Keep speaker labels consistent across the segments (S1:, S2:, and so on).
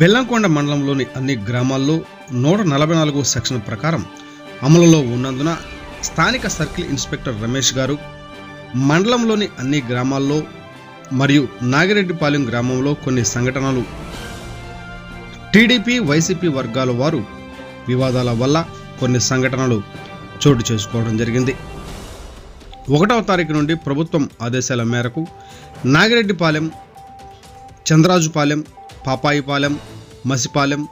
S1: బెల్లంకొండ మండలంలోని అన్ని గ్రామాల్లో నూట నలభై నాలుగు సెక్షన్ ప్రకారం అమలులో ఉన్నందున స్థానిక సర్కిల్ ఇన్స్పెక్టర్ రమేష్ గారు మండలంలోని అన్ని గ్రామాల్లో మరియు నాగిరెడ్డిపాలెం గ్రామంలో కొన్ని సంఘటనలు టీడీపీ వైసీపీ వర్గాల వారు వివాదాల వల్ల కొన్ని సంఘటనలు చోటు చేసుకోవడం జరిగింది. ఒకటవ తారీఖు నుండి ప్రభుత్వం ఆదేశాల మేరకు నాగిరెడ్డిపాలెం చంద్రాజుపాలెం పాపాయిపాలెం మసిపాలెం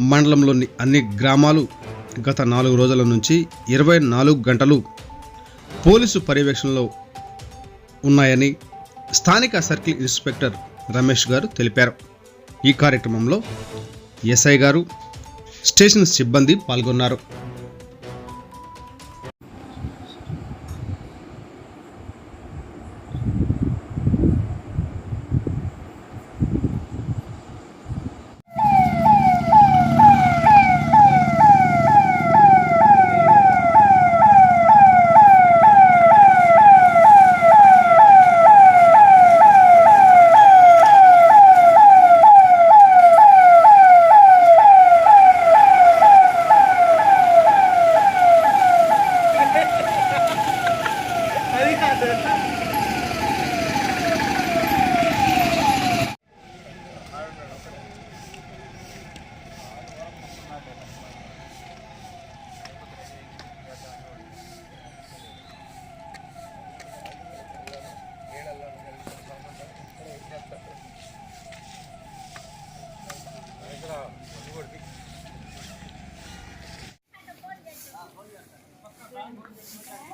S1: మండలంలోని అన్ని గ్రామాలు గత నాలుగు రోజుల నుంచి ఇరవై నాలుగు గంటలు పోలీసు పర్యవేక్షణలో ఉన్నాయని స్థానిక సర్కిల్ ఇన్స్పెక్టర్ రమేష్ గారు తెలిపారు. ఈ కార్యక్రమంలో ఎస్ఐ గారు స్టేషన్ సిబ్బంది పాల్గొన్నారు. Okay.